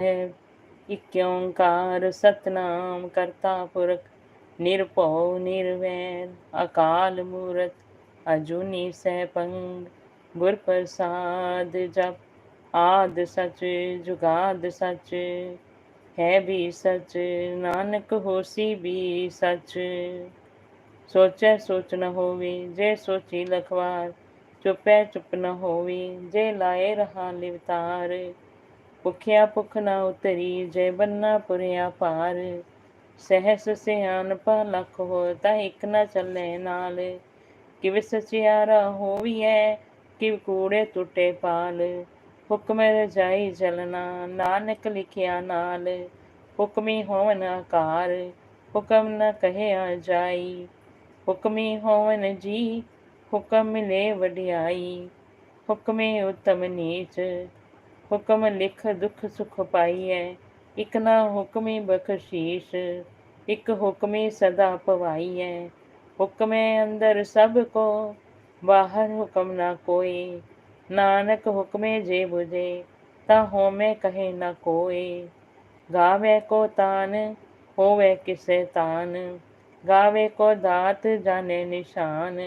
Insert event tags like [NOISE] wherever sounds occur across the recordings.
है। इक्योंकार सतनाम करता पुरख निरपौ निर्वैर, अकाल मूर्त, अजुनि सहपंग गुर प्रसाद जप, आद सच, जुगाद सच, है भी सच, नानक होसी भी सच। सोचे सोच न होवे, जे सोची लखवार, चुपै चुप न होवे, जे लाए रहा लिवतार। ਭੁਖਿਆ ਭੁਖ ਨਾ ਉਤਰੀ, ਜੇ ਬੰਨਾ ਪੁਰਿਆ ਪਾਰ ਸਹਿਸ ਸਿਆਨਪਾ ਲਖ ਹੋ ਤਾਂ ਇੱਕ ਨਾ ਚੱਲੇ ਨਾਲ। ਕਿਵ ਸਚਿਆਰਾ ਹੋਵੀਐ, ਕਿਵ ਕੂੜੇ ਟੁੱਟੇ ਪਾਲ। ਹੁਕਮ ਰਜਾਈ ਚਲਣਾ ਨਾਨਕ ਲਿਖਿਆ ਨਾਲ। ਹੁਕਮੀ ਹੋਵਨ ਆਕਾਰ, ਹੁਕਮ ਨ ਕਹਿਆ ਜਾਈ। ਹੁਕਮੀ ਹੋਵਨ ਜੀ, ਹੁਕਮ ਮਿਲੇ ਵਡਿਆਈ। ਹੁਕਮੇ ਉਤਮ ਨੀਚ हुक्म लिख दुख सुख पाई है इकना हुक्म बख्शीश एक हुक्म सदा पवाई है हुक्म अंदर सबको बाहर हुक्म ना कोई नानक हुक्मे जे बुझे ता हो मैं कहे ना कोई गावे को तान होवे किसे तान गावे को दात जाने निशान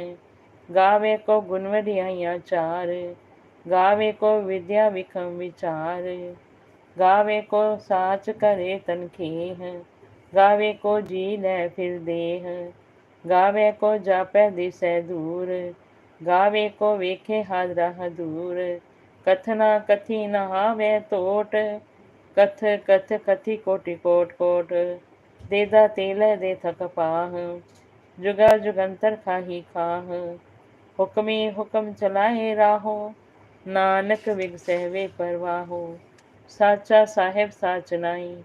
गावे को गुणवरियाँ चार गावे को विद्या विखम विचार। गावे को साच करे तनखेह गावे को जी ले फिर देह। गावे को जापे दिस दूर। गावे को वेखे हर राह दूर। कथना कथी नहावे तोट। कथ कथ कथी कोटि कोट कोट। देदा तेल दे थक पाह। जुगा जुगंतर खाही खाह। हुक्मी हुक्म चलाए राहो। ਨਾਨਕ ਵਿਗਸਹਿ ਵੇ ਪਰਵਾਹੋ ਸਾਚਾ ਸਾਹਿਬ ਸਾਚ ਨਾਈ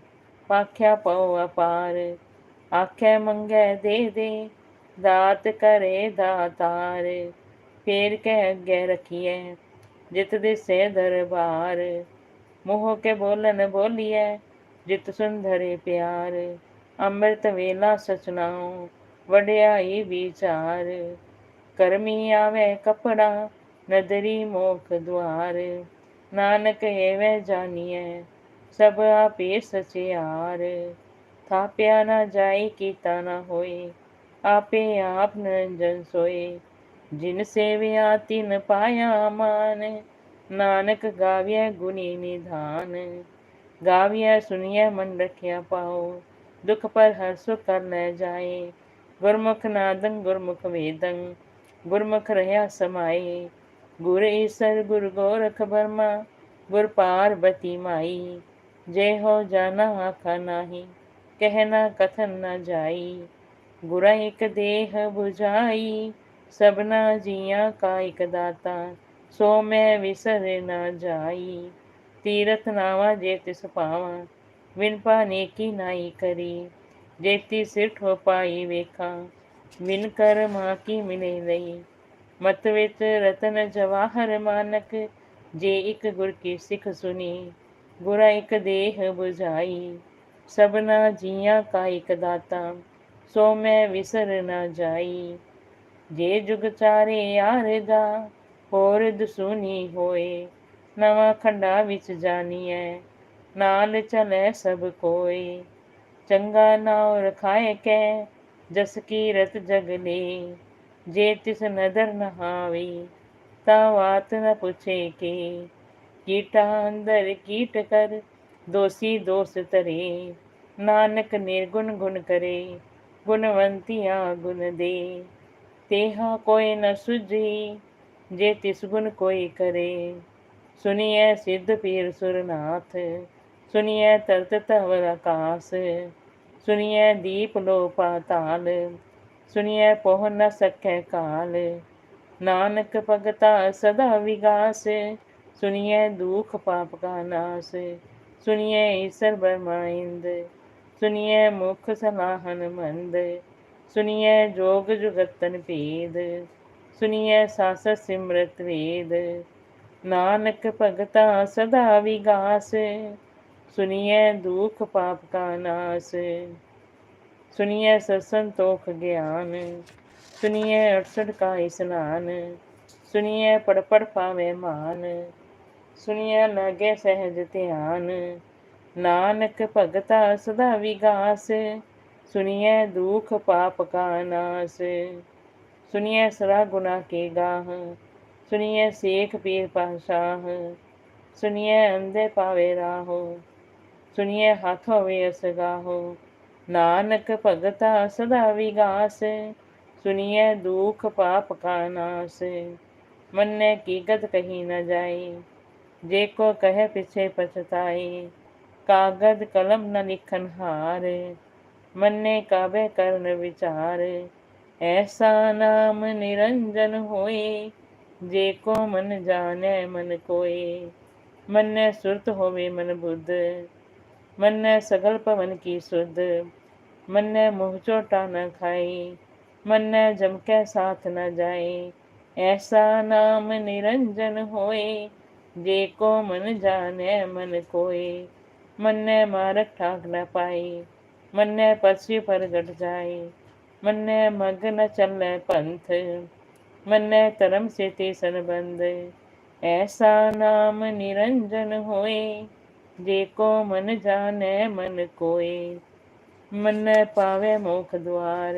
ਪਾਖਿਆ ਪਉ ਅਪਾਰ ਆਖੇ ਮੰਗੇ ਦੇ ਦੇ ਦਾਤ ਕਰੇ ਦਾਤਾਰ ਫੇਰ ਕੇ ਅੱਗੇ ਰਖੀਐ ਜਿਤ ਦੇ ਸੇ ਦਰਬਾਰ ਮੋਹ ਕੇ ਬੋਲਨ ਬੋਲੀਐ ਜਿਤ ਸੁੰਦਰੇ ਪਿਆਰ ਅੰਮ੍ਰਿਤ ਵੇਲਾ ਸਚਨਾਉ ਵਡਿਆਈ ਵਿਚਾਰ ਕਰਮੀ ਆਵੇ ਕਪੜਾ नदरी मोख द्वार। नानक ये वह जानिए, सब आप ये सचे हार। थाप्या ना जाए कीता ना होए, आपे आप निरंजन सोए। जिनसे व्याति न पाया मान, नानक गाव्य गुणी निधान। गाव्य सुनिय मन रखिया पाओ, दुख पर हर सुख कर न जाए। गुरमुख नादंग गुरमुख वेदंग गुरमुख रहया समाये। ਗੁਰ ਈਸਰ, ਗੁਰ ਗੋਰਖ ਬਰਮਾ ਗੁਰ ਪਾਰਬਤੀ ਮਾਈ, ਜੇ ਹੋ ਜਾਣਾ ਆਖਾ ਨਾਹੀ ਕਹਿਣਾ ਕਥਨ ਨ ਜਾਈ, ਗੁਰਾ ਇਕ ਦੇਹ 부ਝਾਈ ਸਭਨਾ ਜੀਆਂ ਕਾ ਇਕ ਦਾਤਾ, ਸੋ ਮੈਂ ਵਿਸਰ ਨਾ ਜਾਈ, ਤੀਰਥ ਨਾਵਾ ਜੇ ਤਿਸ ਪਾਵਾਂ ਵਿਨ ਪਾਨੇ ਕੀ ਨਾਈ ਕਰੀ ਜੇਤੀ ਸਿਰ ਠੋ ਪਾਈ ਵੇਖਾਂ ਵਿਨ ਕਰ ਮਾ ਕੀ ਮਿਲੇ ਲਈ ਮਤ ਵਿੱਚ ਰਤਨ ਜਵਾਹਰ ਮਾਨਕ, ਜੇ ਇੱਕ ਗੁਰ ਕੀ ਸਿੱਖ ਸੁਣੀ ਗੁਰਾ ਇੱਕ ਦੇਹ 부ਝਾਈ ਸਭਨਾ ਜੀਆਂ ਕਾ ਇੱਕ ਦਾਤਾ, ਸੋ ਮੈਂ ਵਿਸਰ ਨਾ ਜਾਈ। ਜੇ ਜੁਗ ਚਾਰੇ ਯਾਰ ਦਾ ਹੋਰ ਦਸੂਨੀ ਹੋਏ, ਨਵਾਂ ਖੰਡਾ ਵਿੱਚ ਜਾਣੀਐ ਨਾਲ ਚਲੇ ਸਭ ਕੋਈ ਚੰਗਾ ਨਾਉ ਰਖਾਏ ਕੈ, ਜਸ ਜਗ ਜਗਲੇ ਜੇ ਤਿਸ ਨਦਰ ਨ ਹਾਵੀ, ਤਾਂ ਬਾਤ ਨ ਪੁੱਛੇ ਕੇ? ਕੀਟਾ ਅੰਦਰ ਕੀਟ ਕਰ, ਦੋਸੀ ਦੋਸ ਤਰੇ ਨਾਨਕ ਨਿਰਗੁਣ ਗੁਣ ਕਰੇ, ਗੁਣਵੰਤੀਆ ਗੁਣ ਦੇ। ਤੇਹਾ ਕੋਈ ਨ ਸੁਝੀ, ਜੇ ਤਿਸ ਗੁਣ ਕੋਈ ਕਰੇ। ਸੁਨੀਐ ਸਿੱਧ ਪੀਰ ਸੁਰਨਾਥ, ਸੁਨੀਐ ਤਰਤ ਤਵਰ ਆਕਾਸ। ਸੁਨੀਐ ਦੀਪ ਲੋ ਪਾਤਾਲ ਸੁਨੀਐ ਪੋਹ ਨ ਸਕੈ ਕਾਲ। ਨਾਨਕ ਭਗਤਾ ਸਦਾ ਵਿਗਾਸ। ਸੁਨੀਐ ਦੁਖ ਪਾਪ ਕਾ ਨਾਸ। ਸੁਨੀਐ ਈਸਰ ਬਰਮਾਇੰਦ। ਸੁਨੀਐ ਮੁਖ ਸਲਾਹਨ ਮੰਦ। ਸੁਨੀਐ ਜੋਗ ਜੁਗਤਨ ਭੇਦ। ਸੁਨੀਐ ਸਾਸ ਸਿਮਰਤ ਵੇਦ। ਨਾਨਕ ਭਗਤਾ ਸਦਾ ਵਿਗਾਸ। ਸੁਨੀਐ ਦੁਖ ਪਾਪ ਕਾ ਨਾਸ। ਸੁਣੀਐ ਸਰਸਨ ਤੋਖ ਗਿਆਨ ਸੁਣੀਐ 68 ਕਾ ਇਸਨਾਨ ਸੁਣੀਐ ਪੜ ਪੜ ਪਾਵੇ ਮਾਨ ਸੁਣੀਐ ਲਾਗੇ ਸਹਿਜ ਧਿਆਨ, ਨਾਨਕ ਭਗਤਾ ਸਦਾ ਵਿਗਾਸ ਸੁਣੀਐ ਦੁਖ ਪਾਪ ਕਾ ਨਾਸ ਸੁਣੀਐ ਸਰਾ ਗੁਨਾ ਕੇ ਗਾਹ ਸੁਣੀਐ ਸੇਖ ਪੀਰ ਪਾਸ਼ਾਹ ਸੁਣੀਐ ਅੰਦੇ ਪਾਵੇ ਰਾਹੋ ਸੁਣੀਐ ਹੱਥ ਹੋਵੇ ਅਸਗਾਹੋ नानक भगता सदा विगास, सुनिए दुख पाप का नाश मन की गत कही न जाए जे को कहे पीछे पछताए कागद कलम न लिखन हार मन ने काबे करन विचार। ऐसा नाम निरंजन होए जे को मन जाने मन कोए मन सुरत होवे मन बुद्ध। मन सगल पवन की सुध मन मुँह चोटा न खाई मन जम के साथ न जाए ऐसा नाम निरंजन होए, जे को मन जाने मन कोए। मन ने मारक ठाक न पाए मन ने पर गट जाए मन ने मग न चल पंथ मन ने तरम से ते बंद। ऐसा नाम निरंजन होए जे को मन जाने मन कोए मन पावे मोख द्वार,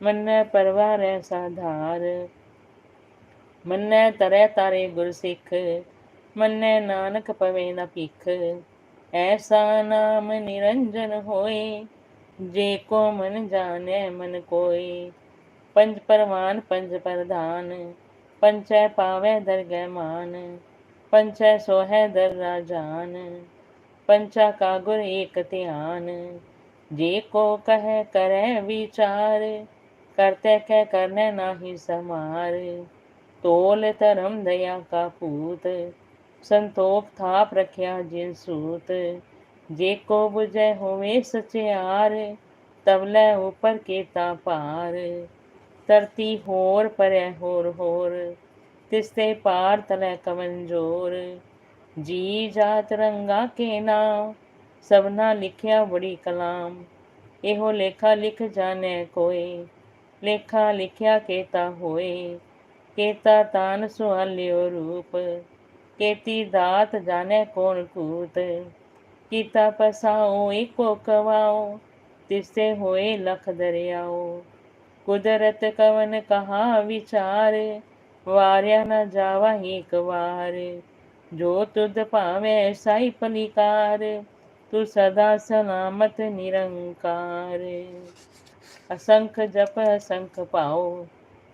मन परवार साधार। मन तरे तारे गुर सिख मन नानक पवे न पिख ऐसा नाम निरंजन होए, जे को मन जाने मन कोई। पंच परवान पंच प्रधान पंच पावे दरगह मान पंच सोहे दर राजान। पंचा का गुर एक ध्यान जे को कह करे विचार करते कह करने नाही समार तोल धर्म दया का पूत संतोख थाप रखिया जिन सूत जे को बुझे होवे सचियार तबले ऊपर केता पार तरती होर परे होर होर तिस्ते पार तले कवन ज़ोर जी जात रंगा के नाम सबना लिखिया बड़ी कलाम ਇਹੋ ਲੇਖਾ ਲਿਖ ਜਾਣੇ ਕੋਈ ਲੇਖਾ ਲਿਖਿਆ ਕੇਤਾ ਹੋਏ ਕੇਤਾ ਤਾਨ ਸੁਹਾਲਿਓ ਰੂਪ ਕੇਤੀ ਦਾਤ ਜਾਣੇ ਕੌਣ ਕੂਤ ਕੀਤਾ ਪਸਾਓ ਏਕੋ ਕਵਾਓ ਤਿਸੇ ਹੋਏ ਲਖ ਦਰਿਆਓ ਕੁਦਰਤ ਕਵਨ ਕਹਾ ਵਿਚਾਰ ਵਾਰਿਆ ਨਾ ਜਾਵਾ ਏਕ ਵਾਰ जो तुद पावे साई पलिकार तू सदा सलामत निरंकार असंख्य जप असंख्य पाओ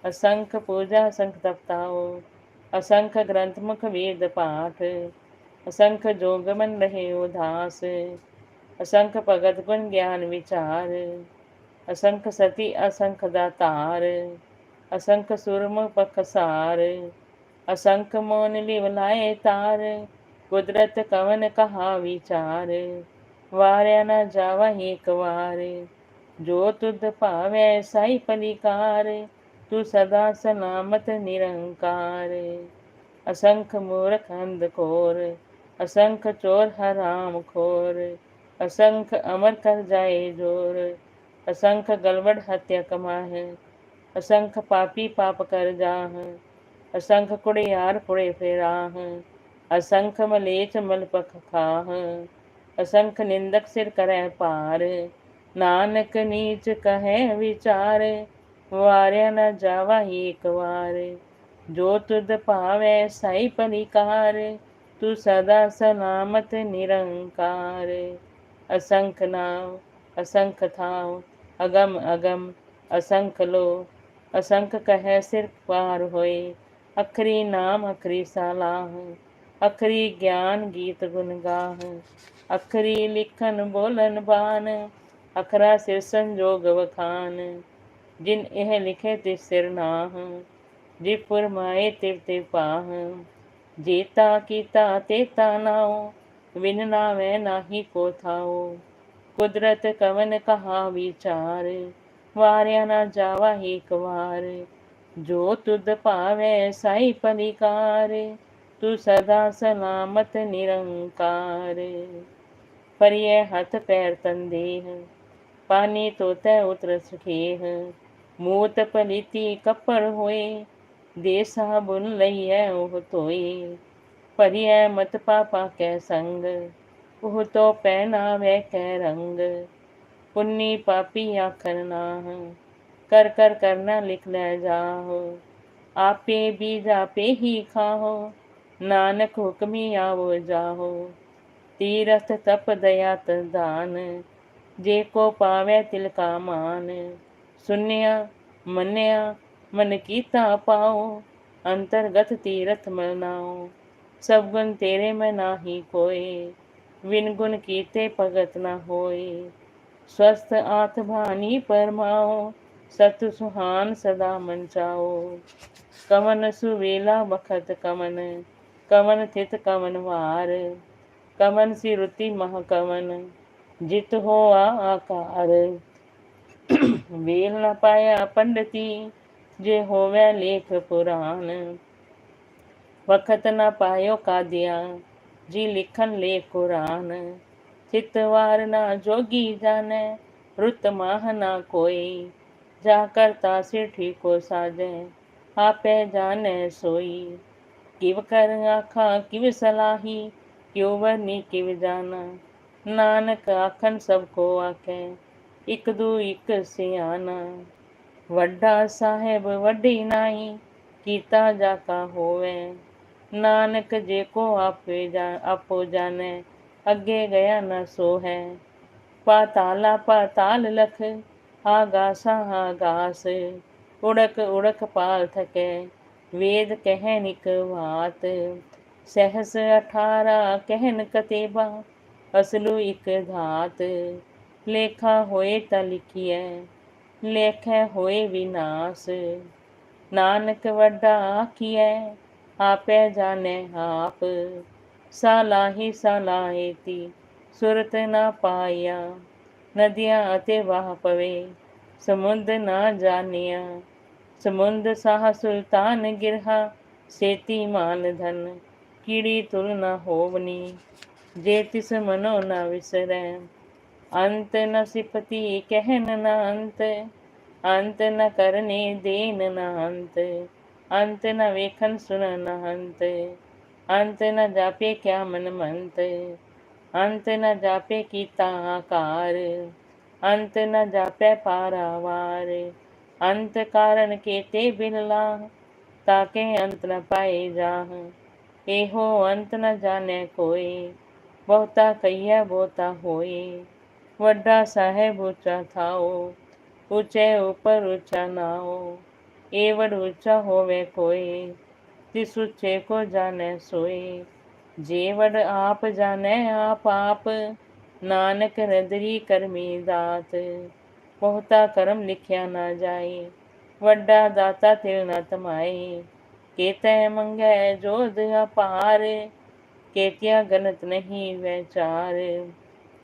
असंख्य पूजा असंख्य तपताओ असंख्य ग्रंथमुख वेद पाठ असंख्य जोग मन रहे उदास असंख्य भगत गुण ज्ञान विचार असंख्य सती असंख दातार असंख्य सुरम पखसार असंख मोन लिवलाए तार, कुदरत कवन कहा विचार वार्या न जावा एक वार, जो तुद पावे साई ही पलिकार तू सदा सलामत निरंकार। असंख्य मूर्ख अंधकोर असंख्य चोर हराम खोर, असंख्य अमर कर जाए ज़ोर, असंख्य गलवड़ हत्या कमा है असंख्य पापी पाप कर जा है असंख कुड़े यार कुड़े फेराह असंख मलेच मल पख खाह असंख निंदक सिर करे पार नानक नीच कहे विचार वार्या न जावा एक वार जो तुद पावे साई पलिकार तू सदा सलामत निरंकार असंख नाव असंख थाव अगम अगम असंख लो असंख कह सिर पार होए अखरी नाम अखरी सलाह अखरी ज्ञान गीत गुन गाह अखरी लिखन बोलन बान, अखरा सिर संजोग वखान। जिन यह लिखे तिव सिर नाह जिब फुरमाए तिव तिव पाह। जेता कीता तेता नाओ विन ना वह नाही को थाओ कुदरत कवन कहा विचार वारिया ना जावा ही कवार। ਜੋ ਤੁਧ ਭਾਵੇ ਸਾਈ ਪਰਿਕਾਰ ਤੂੰ ਸਦਾ ਸਲਾਮਤ ਨਿਰੰਕਾਰ। ਪਰਿਏ ਹੱਥ ਪੈਰ ਤੰਦੇਹ, ਪਾਣੀ ਤੋਤੈ ਉਤਰ ਸੁਖੇਹ ਮੂਤ ਪਲੀਤੀ ਕਪੜ ਹੋਏ, ਦੇ ਸਾਬੁਨ ਲਈਐ ਉਹ ਧੋਏ। ਪਰਿਐ ਮਤ ਪਾਪਾ ਕੈ ਸੰਗ, ਉਹ ਤੋ ਪਹਿਨਾਵੇ ਕੈ ਰੰਗ। ਪੁੰਨੀ ਪਾਪੀ ਆਖਰ ਨਾਹ। कर कर करना लिख न जाओ। आपे बीज जापे ही खाओ, नानक हुक्मी आवो जाओ। तीरथ तप दया दान, जे को पावे तिलका मान। सुन्या, मन्या, मन कीता पाओ, अंतर्गत तीरथ मनाओ। सब गुण तेरे में ना ही कोई विन गुण कीते भगत ना होए। स्वस्थ आत्मानी परमाओ सत सुहान सदा मन चाओ कमन सुवेला बखत कमन कमन थित कमन वार। कमन सी रुति मह कमन, जित हो आकार। [CLEARS THROAT] वेल न पाया पंडिती, जे होवे लेख पुराण। वखत न पायो कादिया, जी लिखन ले कुरान। चितवार ना जोगी जाने, रुत माह ना कोई। जाकर तासिठी को साजे। आपे जाने सोई। किव कर आखा, किव सलाही? क्यों बनी किव जाना? नानक आखन सबको आखे, इक दू एक सियाना। वड्डा साहेब वड्डी नाई, कीता जाका होवे। नानक जे को आपे जा, आपो जाने अगे गया न सो है पाताला पाताल लख आगासागास उड़क उड़क पाल थके वेद कहनिक वात सहस अठारा कहन कतेबा असलू इक धात ਲੇਖਾ ਹੋਏ ਤਾਂ ਲਿਖੀਐ, ਲੇਖੈ ਹੋਏ ਵਿਨਾਸ਼, ਨਾਨਕ ਵੱਡਾ ਆਖੀਐ, ਆਪੇ ਜਾਣੈ ਆਪ, ਸਲਾਹੀ ਸਲਾਹੇਤੀ, ਸੁਰਤ ਨਾ ਪਾਇਆ। नदियाँ अते वाह पवे। समुद्र ना जानिया समुद्र साह सुल्तान गिरहा, सेती मान धन, कीड़ी तुल न होवनी, जे तिस मनो न विसर। अंत न सिपति कहन न अंत अंत न करने देन न अंत अंत न वेखन सुन न अंत अंत न जापे क्या मन मंत। अंत न जापे कीता आकार, अंत न जापे पारावार अंत कारण केते बिनला ताके अंत न पाए जाह एहो अंत न जाने कोई, बहुता कहिया बोता होए वड्डा साहेब ऊँचा थाओ, ऊँचे ऊपर ऊँचा नाओ। एवड ऊँचा होवे कोई, तिस ऊँचे को जाने सोए जेवड़ आप जाने आप आप ਨਾਨਕ ਰਦਰੀ ਕਰਮੀ ਦਾਤ ਬਹੁਤਾ ਕਰਮ ਲਿਖਿਆ ਨਾ ਜਾਏ ਵੱਡਾ ਦਾਤਾ ਤਿਲ ਨਾ ਤਮਾਏ ਕੇਤੈ ਮੰਗੈ ਜੋਧ ਅਪਾਰ ਕੇਤਿਆ ਗਨਤ ਨਹੀਂ ਵਿਚਾਰ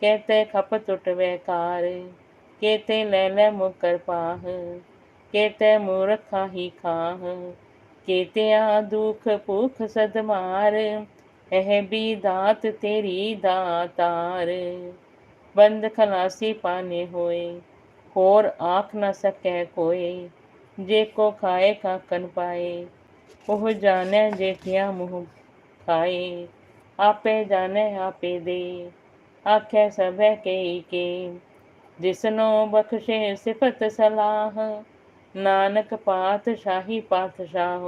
ਕੇਤੇ ਖਪ ਟੁੱਟ ਕਾਰ ਕੇਤੇ ਲੈ ਲੈ ਮੁਕਰ ਪਾਹ ਕੇਤੇ ਮੂਰਖਾ ਹੀ ਖਾਹ केत्या दुख भुख सदमार ਇਹ ਵੀ ਦਾਤ ਤੇਰੀ ਦਾਤਾਰ। ਬੰਦ ਖਲਾਸੀ ਪਾਨੇ ਹੋਏ, ਹੋਰ ਆਖ ਨਾ ਸਕੈ ਕੋਈ। ਜੇ ਕੋ ਖਾਏ ਕਾਕਨ ਪਾਏ, ਉਹ ਜਾਣੈ ਜੇਠਿਆ ਮੂੰਹ ਖਾਏ। ਆਪੇ ਜਾਣੈ ਆਪੇ ਦੇ, ਆਖੇ ਸਭੈ ਕਈ ਕੇ। ਜਿਸਨੋ ਬਖਸ਼ੇ ਸਿਫਤ ਸਲਾਹ, ਨਾਨਕ ਪਾਤਸ਼ਾਹੀ ਪਾਤਸ਼ਾਹ,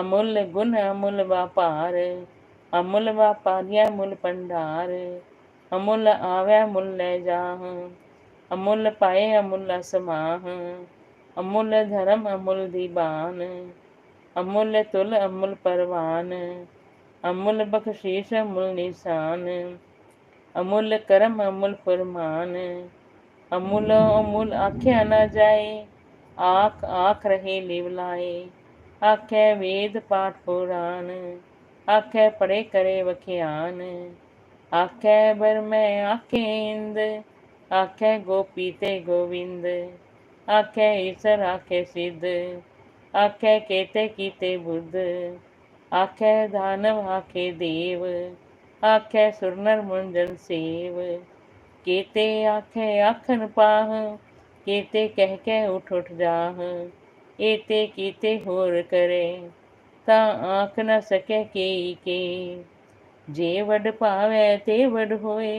ਅਮੁੱਲ ਗੁਣ ਅਮੁੱਲ ਵਪਾਰ। ਅਮੁੱਲ ਵਪਾਰੀਆ ਮੁੱਲ ਭੰਡਾਰ, ਅਮੁੱਲ ਆਵੈ ਮੁੱਲ ਲੈ ਜਾਹ, ਅਮੁੱਲ ਪਾਏ ਅਮੁੱਲ ਸਮਾਹ ਅਮੁੱਲ ਧਰਮ ਅਮੁੱਲ ਦੀਬਾਨ ਅਮੁੱਲ ਤੁਲ ਅਮੁੱਲ ਪਰਵਾਨ, ਅਮੁੱਲ ਬਖਸ਼ੀਸ਼ ਅਮੁੱਲ ਨਿਸ਼ਾਨ, ਅਮੁੱਲ ਕਰਮ ਅਮੁੱਲ ਫਰਮਾਨ, ਅਮੁੱਲ ਅਮੁੱਲ ਆਖਿਆ ਨਾ ਜਾਏ, ਆਖ ਆਖ ਰਹੇ ਲਿਵਲਾਏ ਆਖੇ ਵੇਦ ਪਾਠ ਪੁਰਾਣ ਆਖੇ ਪੜੇ ਕਰੇ ਵਖਿਆਨ। ਆਖੇ ਬਰ ਮੈਂ ਆਖੇ ਇੰਦ ਆਖੇ ਗੋਪੀ ਤੇ ਗੋਵਿੰਦ। ਆਖੇ ਈਸ਼ਰ ਆਖੇ ਸਿੱਧ, ਆਖੇ ਕੇਤੇ ਕੀਤੇ ਬੁੱਧ। ਆਖੇ ਦਾਨਵ ਆਖੇ ਦੇਵ, ਆਖੇ ਸੁਰਨਰ ਮੁੰਜਨ ਸੇਵ। ਕੀਤੇ ਆਖੇ ਆਖਨ ਪਾਹ, ਕੀਤੇ ਕਹਿ ਕੇ ਉਠ ਉਠ ਜਾਹ। ਏਤੇ ਕੀਤੇ ਹੋਰ ਕਰੇ। ता न सके के के जे वड पावे ते वड होए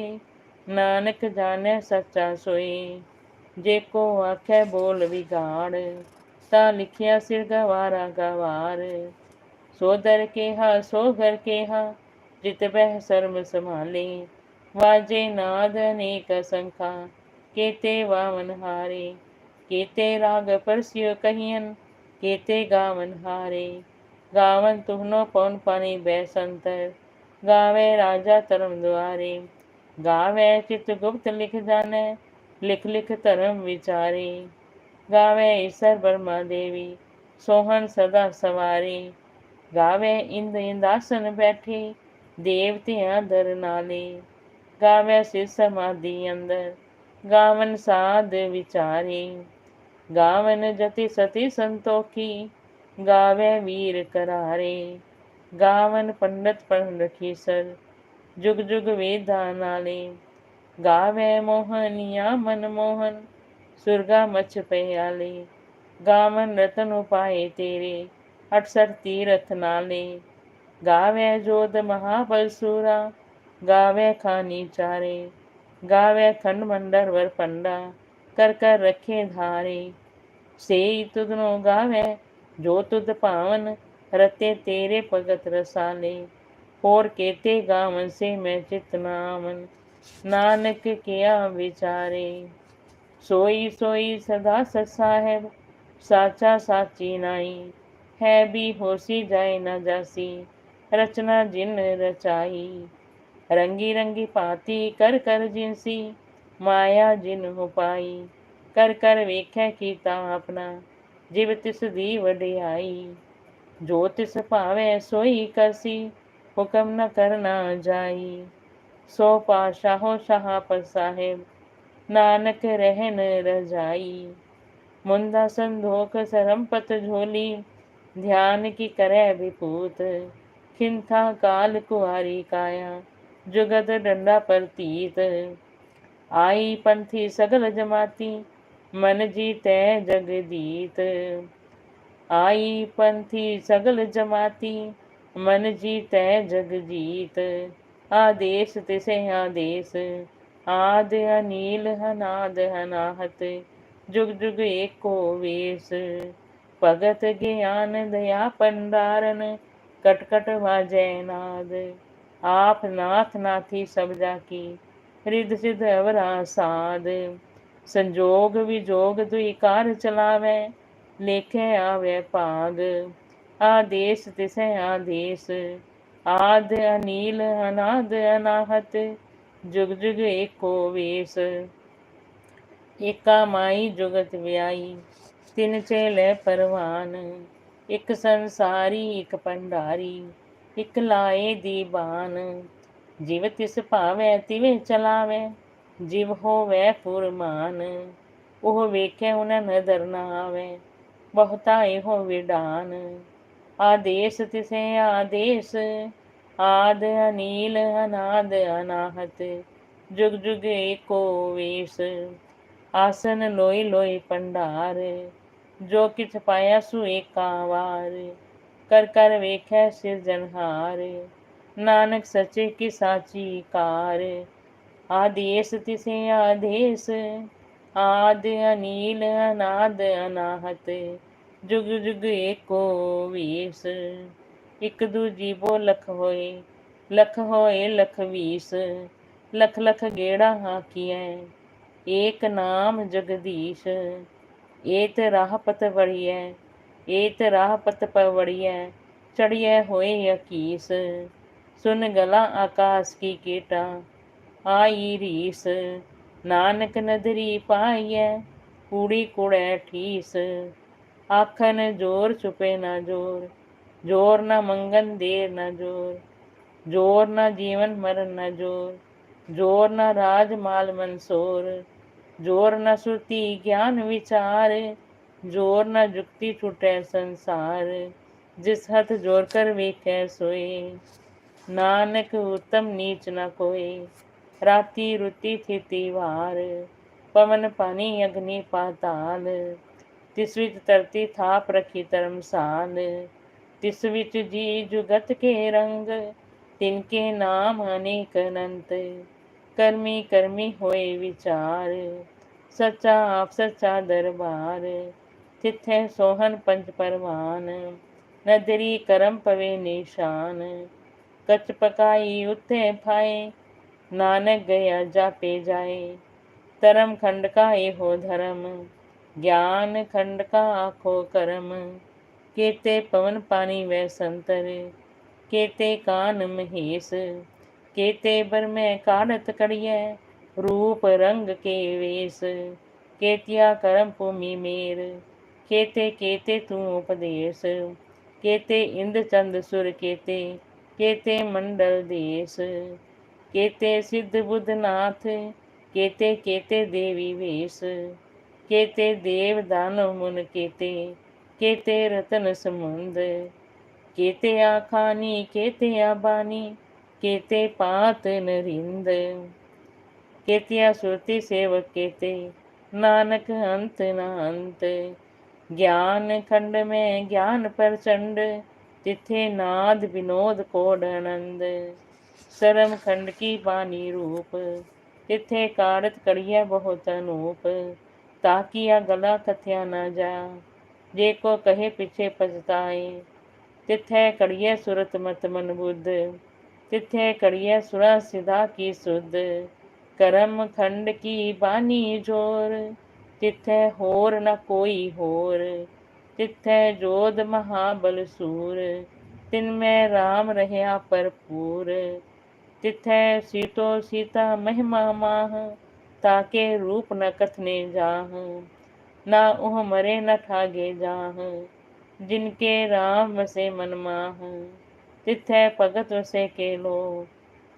नानक जाने सच्चा सोए जेको आखे बोल बिगाड़ ता लिखिया सिर गवारा गवार सोदर के हा सो घर के हा जित बह सर्म संभाले वाजे नाद अनेक संखा केते वामन हारे केते राग परसियो कहियन केते गावन हारे गावन तुहनो पौन पानी बैसंतर गावे राजा धर्म द्वारे गावे चित गुप्त लिख जाने, लिख लिख धर्म विचारे। गावे ईश्वर ब्रह्मा देवी, सोहन सदा सवारे। गावे इंद इंदासन बैठे देवतियाँ दर नाले। गावे सिर समाधि अंदर, गावन साध विचारे। गावन जति सती संतोखी गावे वीर करारे, गावन पंडित पढ़ रखी सर जुग जुग वेदा नाले। गावे मोहनिया मन मोहन, सुरगा मच पयाले। गावन रतन उपाय तेरे अठसठ तीरथ नाले। गावे जोध महाबल सूरा, गावे खानी चारे। गावे खंड मंडर वर पंडा, कर कर रखे धारे। से तुदनो गावे जो तुद पावन रते तेरे भगत रसाले और केते गावन से मैं चित नामन नानक किया विचारे सोई सोई सदा साहेब साचा साची नाई है भी होसी जाए न जासी रचना जिन रचाई रंगी रंगी पाती कर कर जिनसी माया जिन हो पाई कर कर वेख्या कीता अपना जिव तिस दी वडियाई जो तिस भावे सोई करसी हुक्म न करना जाई सो पाशाहो शाह पर साहेब नानक रहन रजाई मुंदा संधोक सरमपत झोली ध्यान की करे विपूत खिंथा काल कुआरी काया जुगत डंडा प्रतीत आई पंथी सगल जमाती मन जीते जगदीत। आई पंथी सगल जमाती, मन जीते जगजीत। आदेश तिसे आदेश, आद अनील हनाद हनाहत, जुग जुग एको वेश। भगत ज्ञान दया पंडारन कट कट वाजय नाद। आप नाथ नाथी सब जाकी रिद सिद्ध अवरा साध ਸੰਜੋਗ ਵਿਜੋਗ ਦੁਈ ਕਾਰ ਚਲਾਵੇ, ਲੇਖੇ ਆਵੇ ਭਾਗ। ਆਦੇਸ਼ ਤਿਸੈ ਆਦੇਸ਼, ਆਦ ਅਨੀਲ, ਅਨਾਦ ਅਨਾਹਤ, ਜੁਗ ਜੁਗ ਏਕੋ ਵੇਸ। ਏਕਾ ਮਾਈ ਜੁਗਤ ਵਿਆਈ, ਤਿਨ ਚੇਲੇ ਪਰਵਾਨ। ਇਕ ਸੰਸਾਰੀ, ਇਕ ਪੰਡਾਰੀ ਇਕ ਲਾਏ ਦੀ ਬਾਨ। ਜਿਵ ਤਿਸ ਭਾਵੇਂ ਤਿਵੇਂ ਚਲਾਵੇਂ ਜਿਵ ਹੋਵੇ ਫੁਰਮਾਨ, ਉਹ ਵੇਖੇ ਉਹਨਾਂ ਨਜ਼ਰ ਨਾ ਆਵੇ, ਬਹੁਤਾ ਇਹੋ ਵਿਡਾਨ। ਆਦੇਸ਼ ਤਿਸੇ ਆਦੇਸ਼, ਆਦ ਅਨੀਲ, ਅਨਾਦ ਅਨਾਹਤ, ਜੁਗ ਜੁਗ ਏਕੋ ਵੇਸ। ਆਸਨ ਲੋਈ ਲੋਈ ਪੰਡਾਰ, ਜੋ ਕਿਛ ਪਾਇਆ ਸੂ ਏਕਾ ਵਾਰ। ਕਰ ਕਰ ਵੇਖੈ ਸਿਰਜਨਹਾਰ ਨਾਨਕ ਸੱਚੇ ਕੀ ਸਾਚੀ ਕਾਰ। ਆਦੇਸ ਤਿਸੇ ਆਦੇਸ, ਆਦ ਅਨੀਲ ਅਨਾਦ ਅਨਾਹਤ, ਜੁਗ ਜੁਗ ਏਕੋ ਵੀਸ। ਇੱਕ ਦੂਜੀ ਬੋ ਲਖ ਹੋਏ ਲਖ ਹੋਏ ਲਖ ਵੀਸ। ਲਖ ਲਖ ਗੇੜਾ ਹਾਕੀਐ, ਏਕ ਨਾਮ ਜਗਦੀਸ਼। ਏਤ ਰਾਹ ਪਤ ਵੜੀਐ, ਏਤ ਰਾਹ ਪਤ ਪਵੜੀਐ, ਚੜੀਐ ਹੋਏ ਅਕੀਸ। ਸੁਨ ਗਲਾ ਆਕਾਸ ਕੀ ਕੀਟਾ आई रीस नानक नदरी पाइय कूड़ी कुड़े ठीस। आखन, ज़ोर छुपे ना ज़ोर ज़ोर ना मंगन देर ना ज़ोर ज़ोर ना जीवन मरन ना ज़ोर ज़ोर ना राज माल मंसोर, ज़ोर न श्रुति ज्ञान विचार, ज़ोर न जुक्ति छुटे संसार, जिस हथ ज़ोर कर वे सोए। नानक उत्तम नीच न कोई राती रुति थी तिवार पवन पानी अग्नि पाताल। तिस विच तरती थाप रखी धर्मसाल तिस जी जुगत के रंग, तिनके नाम अनेक अनंत। कर्मी कर्मी होए विचार, सच्चा आप सच्चा दरबार। तिथे सोहन पंच परवान नदरी करम पवे निशान। कच पकाई उथे फाए नानक गया जापे जाए तरम खंड का हो धर्म, ज्ञान खंड का आखो कर्म। केते पवन पानी व संतर, केते कान महेश, केते बर में काढ़त कड़िय, रूप रंग के वेश। केतिया करम भूमि मेर, केते केते तू उपदेश। केते इंद्र चंद सुर केते केते मंडल देश। केते सिद्ध बुद्ध नाथ केते केते देवी वेश, केते देव दानव मुन केते केते रतन समुंद केते आखानी, केते आबानी, केते पात नरिंद केतिया सुरती सेवक केते, नानक अंत न अंत ज्ञान खंड में ज्ञान प्रचंड, तिथे नाद विनोद कोड आनंद। सरम खंड की बानी रूप तिथे कारत कड़िया बहुत अनूप ताकिया गला कथया न जा जे को कहे पीछे पछताए तिथे कड़िया सुरत मत मन बुद्ध तिथे कड़िया सुरा सिधा की सुध करम खंड की बानी ज़ोर तिथे होर न कोई होर तिथे जोध महाबल सूर तिनमें राम रहा भरपूर तिथे सीतो सीता महिमा माह, ताके रूप न कथने जाह। ना उह मरे न ठागे जाह, जिनके राम वसे मन माह। तिथे भगत वसे के लो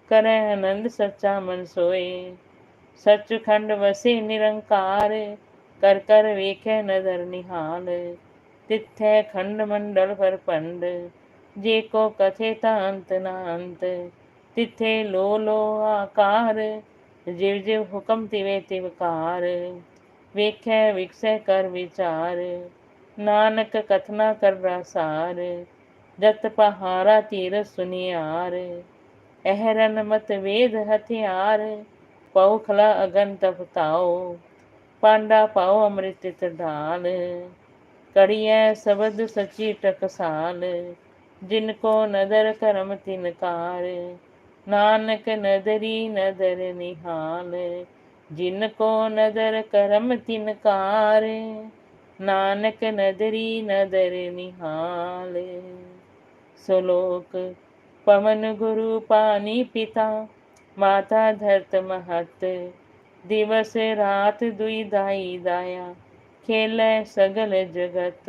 करे आनंद सच्चा मन सोए। सचखंड वसे निरंकार, कर कर वेखे नज़र निहाल। तिथे खंड मंडल पर पंड, जे को कथे अंत न अंत तिथे लो लो आकार जिव जिव हुक्म तिवे तिवकार वेखे विकसे कर विचार नानक कथना कर सार जत पहारा तीर सुनियार अहरन मत वेद हथियार पौखला अगन तपताओ पांडा पाओ अमृत ढाल कड़िय शबद सची टकसाल जिनको नदर करम तिनकार नानक नदरी नदर निहाल जिनको नदर करम तिनकार नानक नदरी नदर निहाल। श्लोक पवन गुरु पानी पिता, माता धरत महत। दिवस रात दुई दाई दाया, खेल सगल जगत।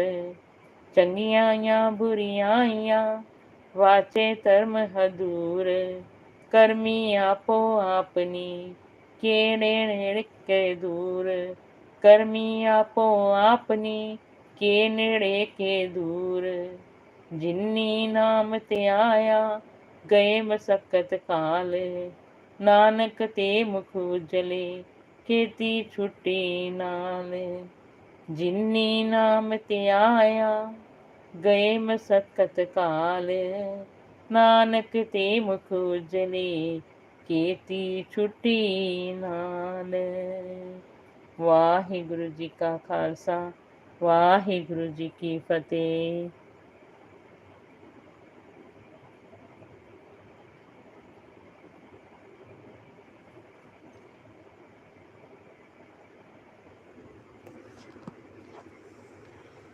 चंगिया बुरिया वाचे धर्म हदूर। कर्मी आपो आपनी केड़े के दूर कर्मी आपो आपनी के नेड़े के दूर जिन्नी नाम ते आया गए मसक्कत काल नानक ते मुख उजले खेती छुट्टी नाल जिन्नी नाम ते आया गए मसक्कत काल नानक ते मुख उजले केती छुट्टी नान वाहिगुरु जी का खालसा, वाहिगुरु जी की फतेह।